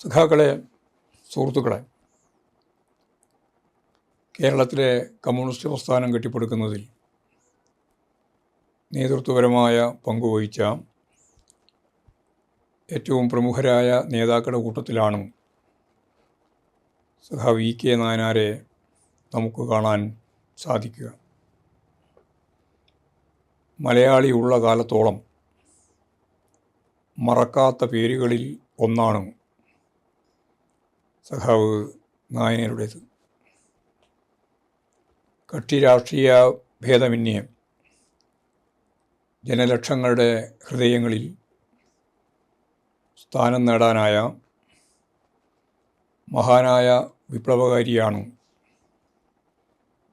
സഖാക്കളെ സുഹൃത്തുക്കളെ കേരളത്തിലെ കമ്മ്യൂണിസ്റ്റ് പ്രസ്ഥാനം കെട്ടിപ്പടുക്കുന്നതിൽ നേതൃത്വപരമായ പങ്കുവഹിച്ച ഏറ്റവും പ്രമുഖരായ നേതാക്കളുടെ കൂട്ടത്തിലാണ് സഖാവ് ഇ കെ നായനാരെ നമുക്ക് കാണാൻ സാധിക്കുക. മലയാളി ഉള്ള കാലത്തോളം മറക്കാത്ത പേരുകളിൽ ഒന്നാണ് സഖാവ് നായനരുടേത് കക്ഷി രാഷ്ട്രീയ ഭേദമന്യേ ജനലക്ഷങ്ങളുടെ ഹൃദയങ്ങളിൽ സ്ഥാനം നേടാനായ മഹാനായ വിപ്ലവകാരിയാണ്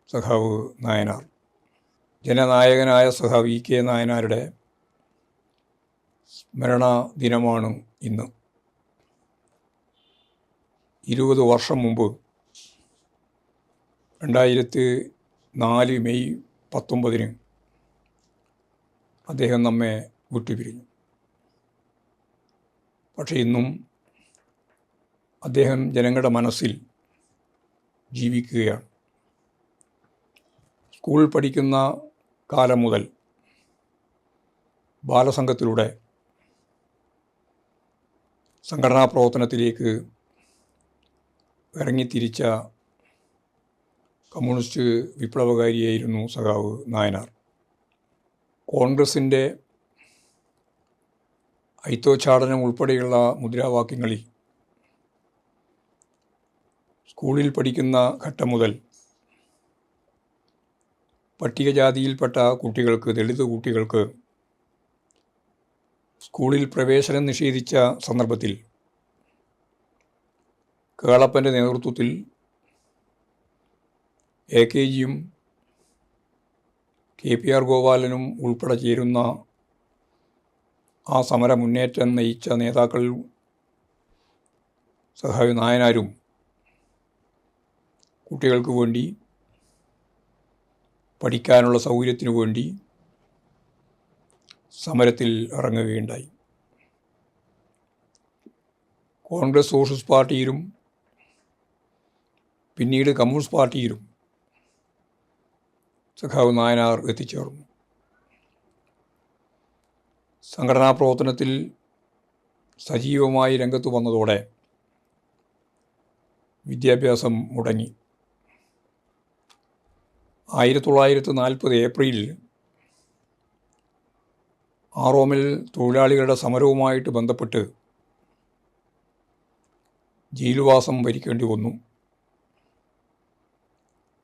സഖാവ് നായനാർ. ജനനായകനായ സഖാവ് ഇ കെ നായനാരുടെ സ്മരണ ദിനമാണ് ഇന്ന്. ഇരുപത് വർഷം മുമ്പ് രണ്ടായിരത്തി നാല് മെയ് പത്തൊമ്പതിന് അദ്ദേഹം നമ്മെ വിട്ടുപിരിഞ്ഞു. പക്ഷേ ഇന്നും അദ്ദേഹം ജനങ്ങളുടെ മനസ്സിൽ ജീവിക്കുകയാണ്. സ്കൂൾ പഠിക്കുന്ന കാലം മുതൽ ബാലസംഘത്തിലൂടെ സംഘടനാ പ്രവർത്തനത്തിലേക്ക് ഇറങ്ങിത്തിരിച്ച കമ്മ്യൂണിസ്റ്റ് വിപ്ലവകാരിയായിരുന്നു സഖാവ് നായനാർ. കോൺഗ്രസിന്റെ ഐത്തോച്ചാടനം ഉൾപ്പെടെയുള്ള മുദ്രാവാക്യങ്ങളിൽ സ്കൂളിൽ പഠിക്കുന്ന ഘട്ടം മുതൽ പട്ടികജാതിയിൽപ്പെട്ട കുട്ടികൾക്ക് ദളിത് കുട്ടികൾക്ക് സ്കൂളിൽ പ്രവേശനം നിഷേധിച്ച സന്ദർഭത്തിൽ കേളപ്പന്റെ നേതൃത്വത്തിൽ എ കെ ജിയും കെ പി ആർ ഗോപാലനും ഉൾപ്പെടെ ചേരുന്ന ആ സമര മുന്നേറ്റം നയിച്ച നേതാക്കൾ സഹായ നായനാരും കുട്ടികൾക്ക് വേണ്ടി പഠിക്കാനുള്ള സൗകര്യത്തിനു വേണ്ടി സമരത്തിൽ ഇറങ്ങുകയുണ്ടായി. കോൺഗ്രസ് സോഷ്യലിസ്റ്റ് പാർട്ടിയിലും പിന്നീട് കമ്മ്യൂണിസ്റ്റ് പാർട്ടിയിലും സഖാവ് നായനാർ എത്തിച്ചേർന്നു. സംഘടനാ പ്രവർത്തനത്തിൽ സജീവമായി രംഗത്ത് വന്നതോടെ വിദ്യാഭ്യാസം മുടങ്ങി. ആയിരത്തി തൊള്ളായിരത്തി നാൽപ്പത് ഏപ്രിലിൽ ആറോമിൽ തൊഴിലാളികളുടെ സമരവുമായിട്ട് ബന്ധപ്പെട്ട് ജയിൽവാസം ഭരിക്കേണ്ടി വന്നു.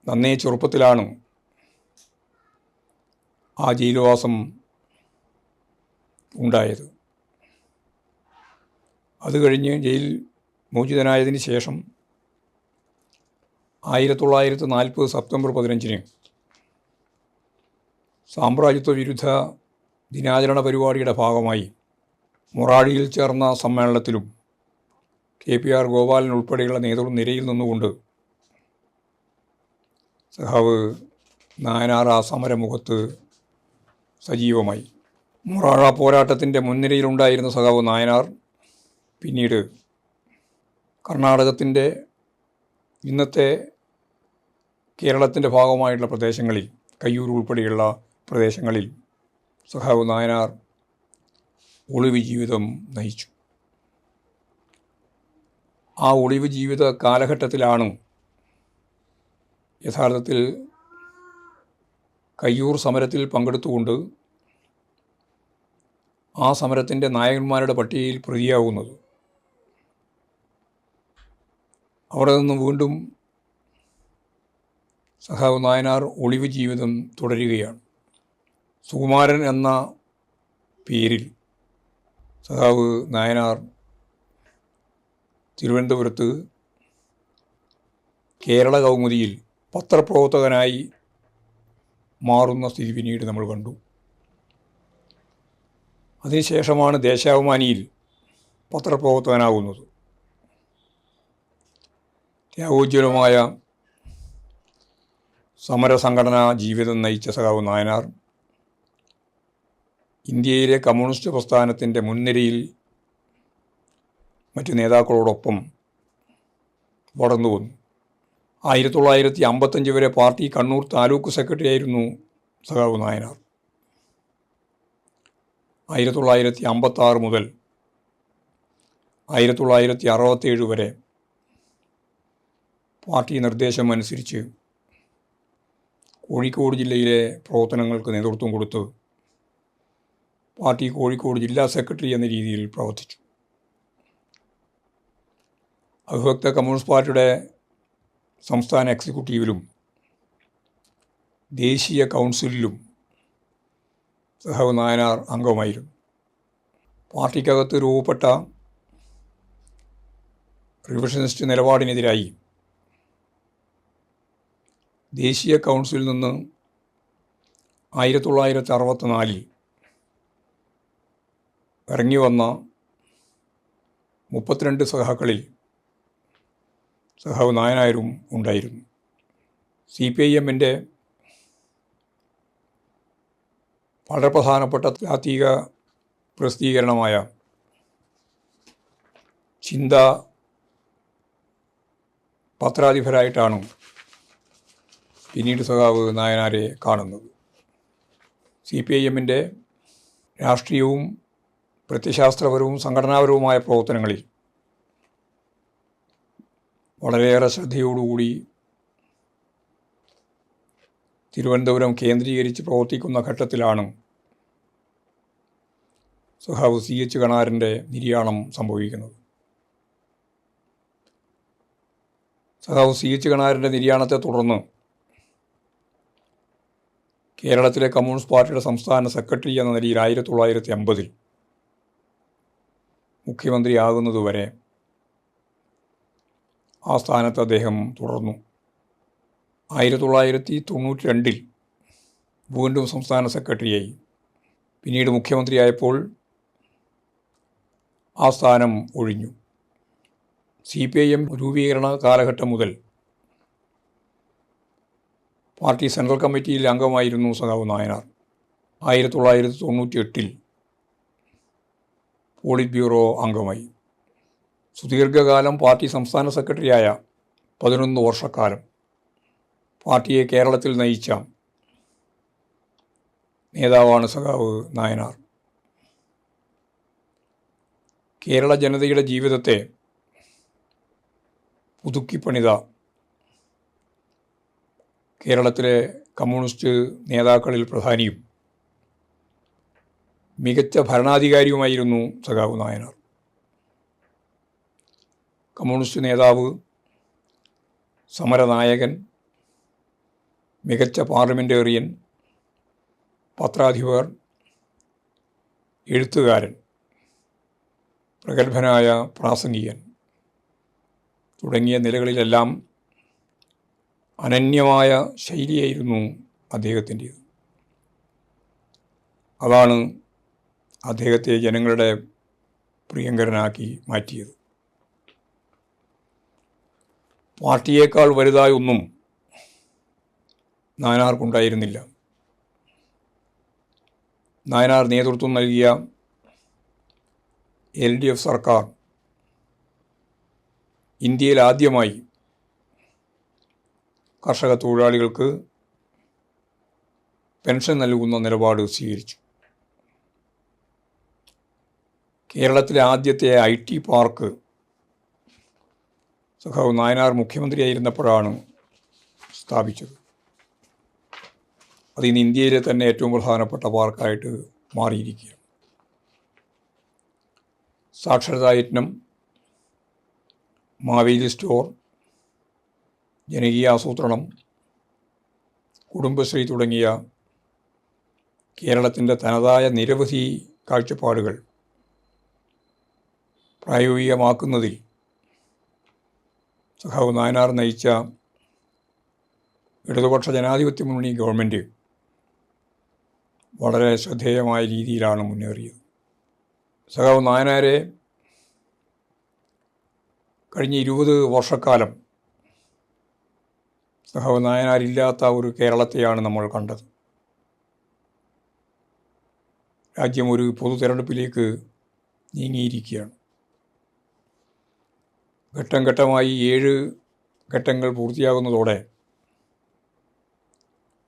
നന്നേ ചെറുപ്പത്തിലാണ് ആ ജയിൽവാസം ഉണ്ടായത്. അത് കഴിഞ്ഞ് ജയിൽ മോചിതനായതിന് ശേഷം ആയിരത്തി തൊള്ളായിരത്തി നാൽപ്പത് സെപ്റ്റംബർ പതിനഞ്ചിന് സാമ്രാജ്യത്വ വിരുദ്ധ ദിനാചരണ പരിപാടിയുടെ ഭാഗമായി മൊറാഴിയിൽ ചേർന്ന സമ്മേളനത്തിലും കെ പി ആർ ഗോപാലൻ ഉൾപ്പെടെയുള്ള നേതൃനിരയിൽ നിന്നുകൊണ്ട് സഹാവ് നായനാർ സമരമുഖത്ത് സജീവമായി. മൊറാഴ പോരാട്ടത്തിന്റെ മുൻനിരയിലുണ്ടായിരുന്ന സഖാവ് നായനാർ പിന്നീട് കർണാടകത്തിന്റെ ഇന്നത്തെ കേരളത്തിന്റെ ഭാഗമായിട്ടുള്ള പ്രദേശങ്ങളിൽ കയ്യൂർ ഉൾപ്പെടെയുള്ള പ്രദേശങ്ങളിൽ സഖാവ് നായനാർ ഒളിവ് ജീവിതം നയിച്ചു. ആ ഒളിവ് ജീവിത കാലഘട്ടത്തിലാണ് യഥാർത്ഥത്തിൽ കയ്യൂർ സമരത്തിൽ പങ്കെടുത്തുകൊണ്ട് ആ സമരത്തിന്റെ നായകന്മാരുടെ പട്ടികയിൽ പ്രതിയാവുന്നത്. അവിടെ നിന്ന് വീണ്ടും സഖാവ് നായനാർ ഒളിവ് ജീവിതം തുടരുകയാണ്. സുകുമാരൻ എന്ന പേരിൽ സഖാവ് നായനാർ തിരുവനന്തപുരത്ത് കേരള കൗമുദിയിൽ പത്രപ്രവർത്തകനായി മാറുന്ന സ്ഥിതി പിന്നീട് നമ്മൾ കണ്ടു. അതിനുശേഷമാണ് ദേശാഭിമാനിയിൽ പത്രപ്രവർത്തകനാകുന്നത്. ത്യാഗോജ്വലമായ സമരസംഘടനാ ജീവിതം നയിച്ച സഖാവ് നായനാർ ഇന്ത്യയിലെ കമ്മ്യൂണിസ്റ്റ് പ്രസ്ഥാനത്തിന്റെ മുൻനിരയിൽ മറ്റു നേതാക്കളോടൊപ്പം വളർന്നു വന്നു ആയിരത്തി തൊള്ളായിരത്തി അമ്പത്തഞ്ച് വരെ പാർട്ടി കണ്ണൂർ താലൂക്ക് സെക്രട്ടറി ആയിരുന്നു സഖാവ് നായനാർ. ആയിരത്തി തൊള്ളായിരത്തി അമ്പത്തി ആറ് മുതൽ ആയിരത്തി തൊള്ളായിരത്തി അറുപത്തേഴ് വരെ പാർട്ടി നിർദ്ദേശം അനുസരിച്ച് കോഴിക്കോട് ജില്ലയിലെ പ്രവർത്തനങ്ങൾക്ക് നേതൃത്വം കൊടുത്ത് പാർട്ടി കോഴിക്കോട് ജില്ലാ സെക്രട്ടറി എന്ന രീതിയിൽ പ്രവർത്തിച്ചു. അവിഭക്ത കമ്മ്യൂണിസ്റ്റ് പാർട്ടിയുടെ സംസ്ഥാന എക്സിക്യൂട്ടീവിലും ദേശീയ കൗൺസിലിലും സഹവ് നായനാർ അംഗമായിരുന്നു. പാർട്ടിക്കകത്ത് രൂപപ്പെട്ട റിവിഷനിസ്റ്റ് നിലപാടിനെതിരായി ദേശീയ കൗൺസിലിൽ നിന്ന് ആയിരത്തി തൊള്ളായിരത്തി അറുപത്തിനാലിൽ ഇറങ്ങി വന്ന മുപ്പത്തിരണ്ട് സഹാക്കളിൽ സഹാവ് നായനായരും ഉണ്ടായിരുന്നു. സി പി ഐ എമ്മിന്റെ വളരെ പ്രധാനപ്പെട്ട ജാതീയ പ്രസിദ്ധീകരണമായ ചിന്ത പത്രാധിപരായിട്ടാണ് പിന്നീട് സഖാവ് നായനാരെ കാണുന്നത്. സി പി ഐ എമ്മിന്റെ രാഷ്ട്രീയവും പ്രത്യശാസ്ത്രപരവും സംഘടനാപരവുമായ പ്രവർത്തനങ്ങളിൽ വളരെയേറെ ശ്രദ്ധയോടുകൂടി തിരുവനന്തപുരം കേന്ദ്രീകരിച്ച് പ്രവർത്തിക്കുന്ന ഘട്ടത്തിലാണ് സഹാവ് സി എച്ച് കണാരന്റെ നിര്യാണം സംഭവിക്കുന്നത്. സഹാവ് സി എച്ച് കണാരന്റെ നിര്യാണത്തെ തുടർന്ന് കേരളത്തിലെ കമ്മ്യൂണിസ്റ്റ് പാർട്ടിയുടെ സംസ്ഥാന സെക്രട്ടറി എന്ന നിലയിൽ ആയിരത്തി തൊള്ളായിരത്തി അമ്പതിൽ മുഖ്യമന്ത്രിയാകുന്നതുവരെ ആ സ്ഥാനത്ത് അദ്ദേഹം തുടർന്നു. ആയിരത്തി തൊള്ളായിരത്തി തൊണ്ണൂറ്റി രണ്ടിൽ വീണ്ടും സംസ്ഥാന സെക്രട്ടറിയായി. പിന്നീട് മുഖ്യമന്ത്രിയായപ്പോൾ ആ സ്ഥാനം ഒഴിഞ്ഞു. സി പി ഐ എം രൂപീകരണ കാലഘട്ടം മുതൽ പാർട്ടി സെൻട്രൽ കമ്മിറ്റിയിൽ അംഗമായിരുന്നു സഖാവ് നായനാർ. ആയിരത്തി തൊള്ളായിരത്തി തൊണ്ണൂറ്റി എട്ടിൽ പോളിറ്റ് ബ്യൂറോ അംഗമായി. സുദീർഘകാലം പാർട്ടി സംസ്ഥാന സെക്രട്ടറിയായ പതിനൊന്ന് വർഷക്കാലം പാർട്ടിയെ കേരളത്തിൽ നയിച്ച നേതാവാണ് സഖാവ് നായനാർ. കേരള ജനതയുടെ ജീവിതത്തെ പുതുക്കിപ്പണിത കേരളത്തിലെ കമ്മ്യൂണിസ്റ്റ് നേതാക്കളിൽ പ്രധാനിയും മികച്ച ഭരണാധികാരിയുമായിരുന്നു സഖാവ് നായനാർ. കമ്മ്യൂണിസ്റ്റ് നേതാവ് സമരനായകൻ മികച്ച പാർലമെന്റേറിയൻ പത്രാധിപർ എഴുത്തുകാരൻ പ്രഗത്ഭനായ പ്രാസംഗികൻ തുടങ്ങിയ നിലകളിലെല്ലാം അനന്യമായ ശൈലിയായിരുന്നു അദ്ദേഹത്തിന്റേത്. അതാണ് അദ്ദേഹത്തെ ജനങ്ങളുടെ പ്രിയങ്കരനാക്കി മാറ്റിയത്. പാർട്ടിയേക്കാൾ വലുതായ ഒന്നും നായനാർക്കുണ്ടായിരുന്നില്ല. നായനാർ നേതൃത്വം നൽകിയ എൽ ഡി എഫ് സർക്കാർ ഇന്ത്യയിൽ ആദ്യമായി കർഷക തൊഴിലാളികൾക്ക് പെൻഷൻ നൽകുന്ന നിലപാട് സ്വീകരിച്ചു. കേരളത്തിലെ ആദ്യത്തെ ഐ ടി പാർക്ക് സഖാവ് നായനാർ മുഖ്യമന്ത്രിയായിരുന്നപ്പോഴാണ് സ്ഥാപിച്ചത്. അത് ഇന്ന് ഇന്ത്യയിലെ തന്നെ ഏറ്റവും പ്രധാനപ്പെട്ട പാർക്കായിട്ട് മാറിയിരിക്കുകയാണ്. സാക്ഷരതാ യജ്ഞം മാവേലി സ്റ്റോർ ജനകീയ ആസൂത്രണം കുടുംബശ്രീ തുടങ്ങിയ കേരളത്തിന്റെ തനതായ നിരവധി കാഴ്ചപ്പാടുകൾ പ്രായോഗികമാക്കുന്നതിൽ സഖാവ് നായനാർ നയിച്ച ഇടതുപക്ഷ ജനാധിപത്യ മുന്നണി ഗവൺമെന്റ് വളരെ ശ്രദ്ധേയമായ രീതിയിലാണ് മുന്നേറിയത്. സഖാവ് നായനാരെ കഴിഞ്ഞ ഇരുപത് വർഷക്കാലം സഖാവ് നായനാരില്ലാത്ത ഒരു കേരളത്തെയാണ് നമ്മൾ കണ്ടത്. രാജ്യം ഒരു പൊതു തെരഞ്ഞെടുപ്പിലേക്ക് നീങ്ങിയിരിക്കുകയാണ്. ഘട്ടം ഘട്ടമായി ഏഴ് ഘട്ടങ്ങൾ പൂർത്തിയാകുന്നതോടെ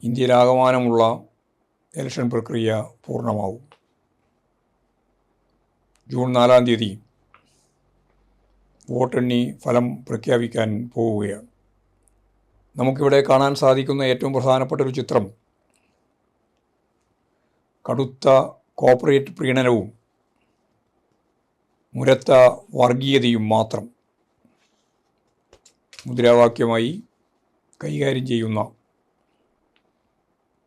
ഇന്ത്യയിലാകമാനമുള്ള ഇലക്ഷൻ പ്രക്രിയ പൂർണമാവും. ജൂൺ നാലാം തീയതി വോട്ടെണ്ണി ഫലം പ്രഖ്യാപിക്കാൻ പോവുകയാണ്. നമുക്കിവിടെ കാണാൻ സാധിക്കുന്ന ഏറ്റവും പ്രധാനപ്പെട്ട ഒരു ചിത്രം കടുത്ത കോർപ്പറേറ്റ് പ്രീണനവും മുരത്ത വർഗീയതയും മാത്രം. മുദ്രാവാക്യമായി കൈകാര്യം ചെയ്യുന്ന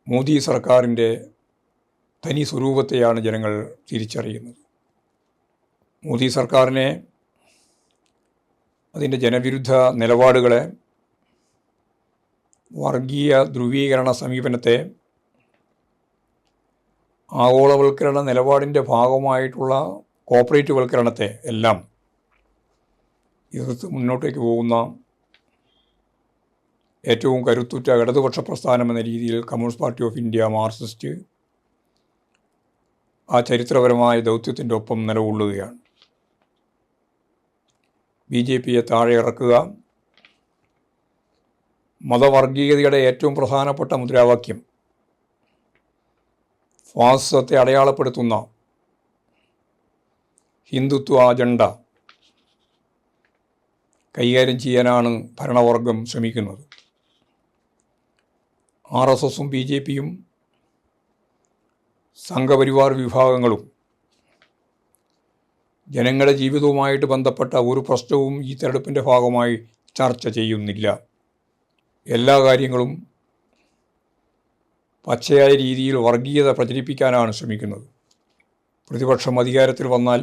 മോദി സർക്കാരിന്റെ തനി സ്വരൂപത്തെയാണ് ജനങ്ങൾ തിരിച്ചറിയുന്നത്. മോദി സർക്കാരിനെ അതിന്റെ ജനവിരുദ്ധ നിലപാടുകളെ വർഗീയ ധ്രുവീകരണ സമീപനത്തെ ആഗോളവൽക്കരണ നിലപാടിന്റെ ഭാഗമായിട്ടുള്ള കോപ്പറേറ്റ് വൽക്കരണത്തെ എല്ലാം എതിർത്ത് മുന്നോട്ടേക്ക് പോകുന്ന ഏറ്റവും കരുത്തുറ്റ ഇടതുപക്ഷ പ്രസ്ഥാനം എന്ന രീതിയിൽ Communist Party of India Marxist ആ ചരിത്രപരമായ ദൗത്യത്തിന്റെ ഒപ്പം നിലകൊള്ളുകയാണ്. ബി ജെ പിയെ താഴെ ഇറക്കുക മതവർഗീയതയുടെ ഏറ്റവും പ്രധാനപ്പെട്ട മുദ്രാവാക്യം ഫാസിസത്തെ അടയാളപ്പെടുത്തുന്ന ഹിന്ദുത്വ അജണ്ട കൈകാര്യം ചെയ്യാനാണ് ഭരണവർഗം ശ്രമിക്കുന്നത്. ആർ എസ് എസും ബി ജെ പിയും സംഘപരിവാർ വിഭാഗങ്ങളും ജനങ്ങളുടെ ജീവിതവുമായിട്ട് ബന്ധപ്പെട്ട ഒരു പ്രശ്നവും ഈ തെരഞ്ഞെടുപ്പിന്റെ ഭാഗമായി ചർച്ച ചെയ്യുന്നില്ല. എല്ലാ കാര്യങ്ങളും പച്ചയായ രീതിയിൽ വർഗീയത പ്രചരിപ്പിക്കാനാണ് ശ്രമിക്കുന്നത്. പ്രതിപക്ഷം അധികാരത്തിൽ വന്നാൽ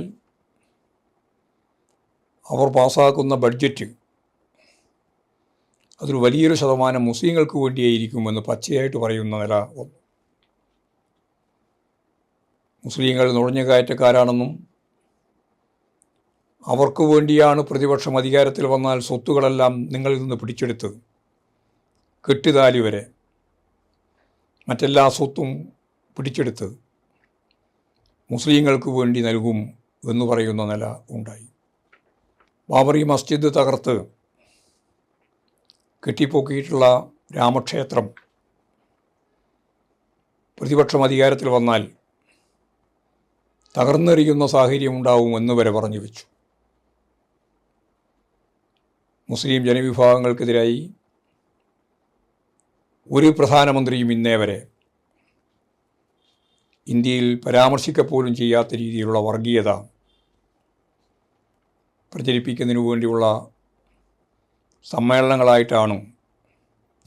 അവർ പാസ്സാക്കുന്ന ബഡ്ജറ്റ് അതൊരു വലിയൊരു ശതമാനം മുസ്ലിങ്ങൾക്ക് വേണ്ടിയായിരിക്കുമെന്ന് പച്ചയായിട്ട് പറയുന്ന നില വന്നു. മുസ്ലിങ്ങൾ നുഴഞ്ഞുകയറ്റക്കാരാണെന്നും അവർക്ക് വേണ്ടിയാണ് പ്രതിപക്ഷം അധികാരത്തിൽ വന്നാൽ സ്വത്തുകളെല്ലാം നിങ്ങളിൽ നിന്ന് പിടിച്ചെടുത്ത് കെട്ടുതാലി വരെ മറ്റെല്ലാ സ്വത്തും പിടിച്ചെടുത്ത് മുസ്ലിങ്ങൾക്ക് വേണ്ടി നൽകും എന്ന് പറയുന്ന നില ഉണ്ടായി. ബാബറി മസ്ജിദ് തകർത്ത് കെട്ടിപ്പൊക്കിയിട്ടുള്ള രാമക്ഷേത്രം പ്രതിപക്ഷം അധികാരത്തിൽ വന്നാൽ തകർന്നെറിയുന്ന സാഹചര്യം ഉണ്ടാവും എന്ന് വരെ പറഞ്ഞു വെച്ചു. മുസ്ലിം ജനവിഭാഗങ്ങൾക്കെതിരായി ഒരു പ്രധാനമന്ത്രിയും ഇന്നേ വരെ ഇന്ത്യയിൽ പരാമർശിക്കപ്പോലും ചെയ്യാത്ത രീതിയിലുള്ള വർഗീയത പ്രചരിപ്പിക്കുന്നതിനു വേണ്ടിയുള്ള സമ്മേളനങ്ങളായിട്ടാണ്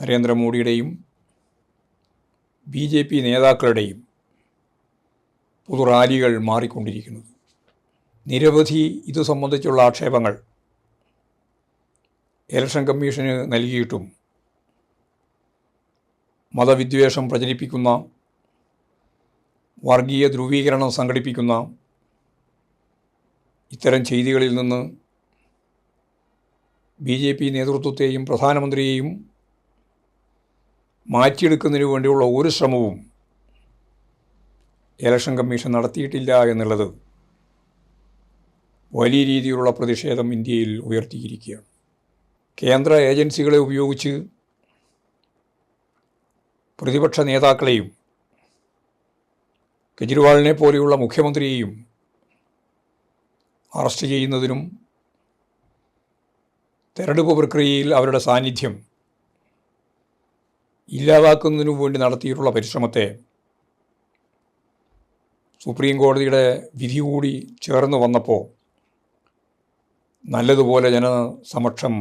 നരേന്ദ്രമോദിയുടെയും ബി ജെ പി നേതാക്കളുടെയും പൊതുറാലികൾ മാറിക്കൊണ്ടിരിക്കുന്നത്. നിരവധി ഇത് സംബന്ധിച്ചുള്ള ആക്ഷേപങ്ങൾ ഇലക്ഷൻ കമ്മീഷന് നൽകിയിട്ടും മതവിദ്വേഷം പ്രചരിപ്പിക്കുന്ന വർഗീയ ധ്രുവീകരണം സംഘടിപ്പിക്കുന്ന ഇത്തരം ചെയ്തികളിൽ നിന്ന് ബി ജെ പി നേതൃത്വത്തെയും പ്രധാനമന്ത്രിയെയും മാറ്റിയെടുക്കുന്നതിന് വേണ്ടിയുള്ള ഒരു ശ്രമവും ഇലക്ഷൻ കമ്മീഷൻ നടത്തിയിട്ടില്ല എന്നുള്ളത് വലിയ രീതിയിലുള്ള പ്രതിഷേധം ഇന്ത്യയിൽ ഉയർത്തിയിരിക്കുകയാണ്. കേന്ദ്ര ഏജൻസികളെ ഉപയോഗിച്ച് പ്രതിപക്ഷ നേതാക്കളെയും കെജ്രിവാളിനെ പോലെയുള്ള മുഖ്യമന്ത്രിയെയും അറസ്റ്റ് ചെയ്യുന്നതിനും തെരഞ്ഞെടുപ്പ് പ്രക്രിയയിൽ അവരുടെ സാന്നിധ്യം ഇല്ലാതാക്കുന്നതിനു വേണ്ടി നടത്തിയിട്ടുള്ള പരിശ്രമത്തെ സുപ്രീം കോടതിയുടെ വിധി കൂടി ചേർന്ന് വന്നപ്പോൾ നല്ലതുപോലെ ജനസമക്ഷം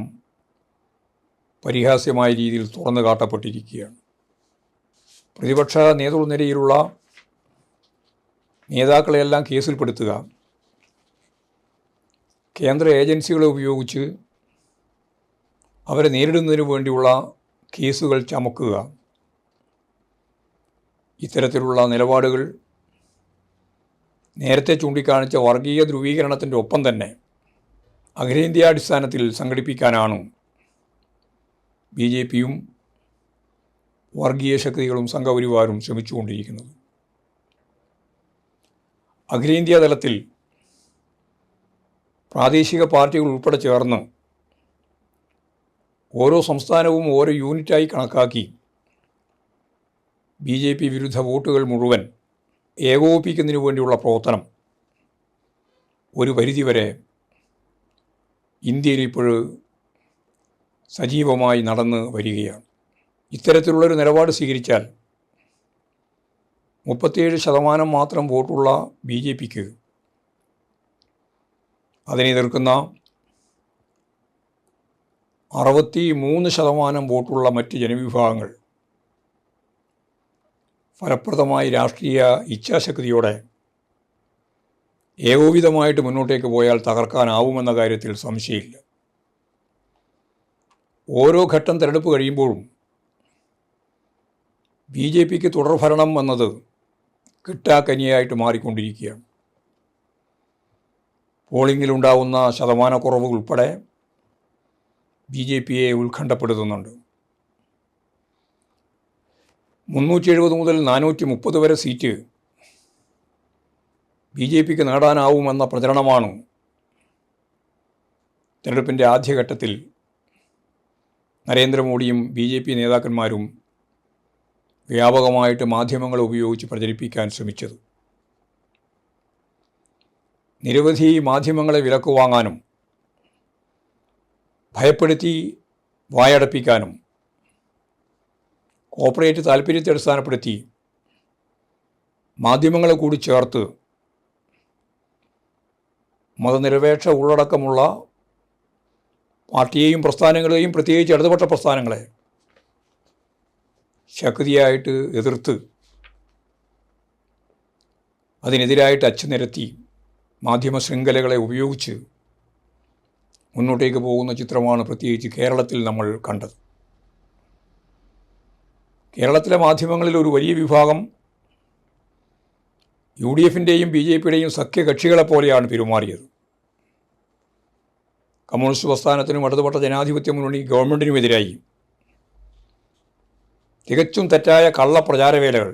പരിഹാസ്യമായ രീതിയിൽ തുറന്നു കാട്ടപ്പെട്ടിരിക്കുകയാണ്. പ്രതിപക്ഷ നേതൃനിരയിലുള്ള നേതാക്കളെയെല്ലാം കേസിൽപ്പെടുത്തുക കേന്ദ്ര ഏജൻസികളെ ഉപയോഗിച്ച് അവരെ നേരിടുന്നതിന് വേണ്ടിയുള്ള കേസുകൾ ചമക്കുക. ഇത്തരത്തിലുള്ള നിലപാടുകൾ നേരത്തെ ചൂണ്ടിക്കാണിച്ച വർഗീയ ധ്രുവീകരണത്തിന്റെ ഒപ്പം തന്നെ അഖിലേന്ത്യാടിസ്ഥാനത്തിൽ സംഘടിപ്പിക്കാനാണ് ബി ജെ പിയും വർഗീയ ശക്തികളും സംഘപരിവാരും ശ്രമിച്ചുകൊണ്ടിരിക്കുന്നത്. അഖിലേന്ത്യാ തലത്തിൽ പ്രാദേശിക പാർട്ടികൾ ഉൾപ്പെടെ ചേർന്ന് ഓരോ സംസ്ഥാനവും ഓരോ യൂണിറ്റായി കണക്കാക്കി ബി ജെ പി വിരുദ്ധ വോട്ടുകൾ മുഴുവൻ ഏകോപിപ്പിക്കുന്നതിനു വേണ്ടിയുള്ള പ്രവർത്തനം ഒരു പരിധിവരെ ഇന്ത്യയിൽ ഇപ്പോൾ സജീവമായി നടന്ന് വരികയാണ്. ഇത്തരത്തിലുള്ളൊരു നിലപാട് സ്വീകരിച്ചാൽ മുപ്പത്തിയേഴ് ശതമാനം മാത്രം വോട്ടുള്ള ബി ജെ പിക്ക് അതിനെ എതിർക്കുന്ന അറുപത്തി മൂന്ന് ശതമാനം വോട്ടുള്ള മറ്റ് ജനവിഭാഗങ്ങൾ ഫലപ്രദമായി രാഷ്ട്രീയ ഇച്ഛാശക്തിയോടെ ഏകോപിതമായിട്ട് മുന്നോട്ടേക്ക് പോയാൽ തകർക്കാനാവുമെന്ന കാര്യത്തിൽ സംശയമില്ല. ഓരോ ഘട്ടം തിരഞ്ഞെടുപ്പ് കഴിയുമ്പോഴും ബി ജെ പിക്ക് തുടർഭരണം എന്നത് കിട്ടാക്കനിയായിട്ട് മാറിക്കൊണ്ടിരിക്കുകയാണ്. പോളിംഗിലുണ്ടാവുന്ന ശതമാനക്കുറവ് ഉൾപ്പെടെ ബി ജെ പിയെ ഉത്കണ്ഠപ്പെടുത്തുന്നുണ്ട്. മുന്നൂറ്റി എഴുപത് മുതൽ നാനൂറ്റി മുപ്പത് വരെ സീറ്റ് ബി ജെ പിക്ക് നേടാനാവുമെന്ന പ്രചരണമാണ് തിരഞ്ഞെടുപ്പിന്റെ ആദ്യഘട്ടത്തിൽ നരേന്ദ്രമോദിയും ബി ജെ പി നേതാക്കന്മാരും വ്യാപകമായിട്ട് മാധ്യമങ്ങൾ ഉപയോഗിച്ച് പ്രചരിപ്പിക്കാൻ ശ്രമിച്ചത്. നിരവധി മാധ്യമങ്ങളെ വിലക്ക് വാങ്ങാനും ഭയപ്പെടുത്തി വായടപ്പിക്കാനും കോപ്പറേറ്റ് താല്പര്യത്തെ അടിസ്ഥാനപ്പെടുത്തി മാധ്യമങ്ങളെ കൂടി ചേർത്ത് മതനിരപേക്ഷ ഉള്ളടക്കമുള്ള പാർട്ടിയെയും പ്രസ്ഥാനങ്ങളെയും പ്രത്യേകിച്ച് ഇടതുപക്ഷ പ്രസ്ഥാനങ്ങളെ ശക്തിയായിട്ട് എതിർത്ത് അതിനെതിരായിട്ട് അച്ചുനിരത്തി മാധ്യമ ശൃംഖലകളെ ഉപയോഗിച്ച് മുന്നോട്ടേക്ക് പോകുന്ന ചിത്രമാണ് പ്രത്യേകിച്ച് കേരളത്തിൽ നമ്മൾ കണ്ടത്. കേരളത്തിലെ മാധ്യമങ്ങളിൽ ഒരു വലിയ വിഭാഗം യു ഡി എഫിന്റെയും ബി ജെ പിയുടെയും സഖ്യകക്ഷികളെപ്പോലെയാണ് പെരുമാറിയത്. കമ്മ്യൂണിസ്റ്റ് പ്രസ്ഥാനത്തിനും ഇടതുപെട്ട ജനാധിപത്യ മുന്നണി ഗവൺമെന്റിനുമെതിരായി തികച്ചും തെറ്റായ കള്ളപ്രചാരവേലകൾ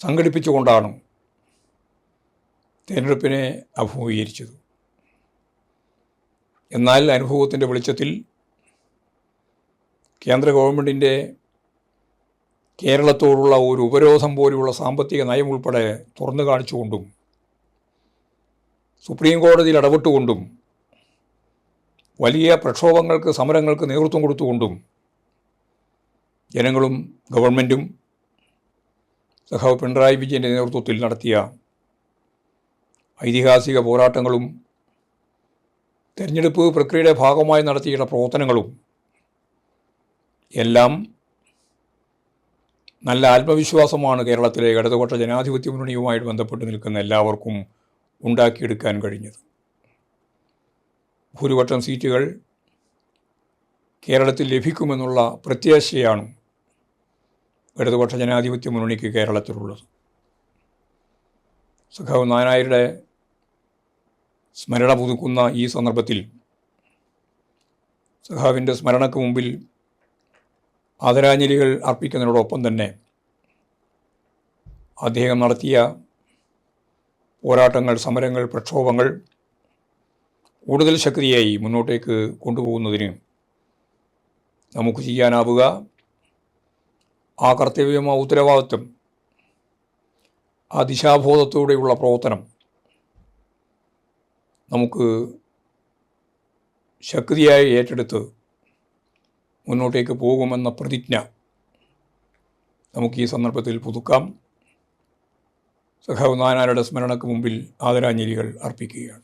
സംഘടിപ്പിച്ചുകൊണ്ടാണ് തിരഞ്ഞെടുപ്പിനെ അഭിമുഖീകരിച്ചത്. എന്നാൽ അനുഭവത്തിന്റെ വെളിച്ചത്തിൽ കേന്ദ്ര ഗവൺമെന്റിന്റെ കേരളത്തോടുള്ള ഒരു ഉപരോധം പോലെയുള്ള സാമ്പത്തിക നയം ഉൾപ്പെടെ തുറന്നു കാണിച്ചുകൊണ്ടും സുപ്രീം കോടതിയിൽ ഇടപെട്ടുകൊണ്ടും വലിയ പ്രക്ഷോഭങ്ങൾക്ക് സമരങ്ങൾക്ക് നേതൃത്വം കൊടുത്തുകൊണ്ടും ജനങ്ങളും ഗവൺമെന്റും സഹ പിണറായി വിജയന്റെ നേതൃത്വത്തിൽ നടത്തിയ ഐതിഹാസിക പോരാട്ടങ്ങളും തെരഞ്ഞെടുപ്പ് പ്രക്രിയയുടെ ഭാഗമായി നടത്തിയുള്ള പ്രവർത്തനങ്ങളും എല്ലാം നല്ല ആത്മവിശ്വാസമാണ് കേരളത്തിലെ ഇടതുപക്ഷ ജനാധിപത്യ മുന്നണിയുമായിട്ട് ബന്ധപ്പെട്ട് നിൽക്കുന്ന എല്ലാവർക്കും ഉണ്ടാക്കിയെടുക്കാൻ കഴിഞ്ഞത്. ഭൂരിപക്ഷം സീറ്റുകൾ കേരളത്തിൽ ലഭിക്കുമെന്നുള്ള പ്രത്യാശയാണ് ഇടതുപക്ഷ ജനാധിപത്യ മുന്നണിക്ക് കേരളത്തിലുള്ളത്. സഖാവ് നാനായരുടെ സ്മരണ പുതുക്കുന്ന ഈ സന്ദർഭത്തിൽ സഖാവിന്റെ സ്മരണക്ക് മുമ്പിൽ ആദരാഞ്ജലികൾ അർപ്പിക്കുന്നതിനോടൊപ്പം തന്നെ അദ്ദേഹം നടത്തിയ പോരാട്ടങ്ങൾ സമരങ്ങൾ പ്രക്ഷോഭങ്ങൾ കൂടുതൽ ശക്തിയായി മുന്നോട്ടേക്ക് കൊണ്ടുപോകുന്നതിന് നമുക്ക് ചെയ്യാനാവുക. ആ കർത്തവ്യം ആ ഉത്തരവാദിത്വം ആ ദിശാബോധത്തോടെയുള്ള പ്രവർത്തനം നമുക്ക് ശക്തിയായി ഏറ്റെടുത്ത് മുന്നോട്ടേക്ക് പോകുമെന്ന പ്രതിജ്ഞ നമുക്ക് ഈ സന്ദർഭത്തിൽ പുതുക്കാം. സഖാവ് നാനാരുടെ സ്മരണക്ക് മുമ്പിൽ ആദരാഞ്ജലികൾ അർപ്പിക്കുകയാണ്.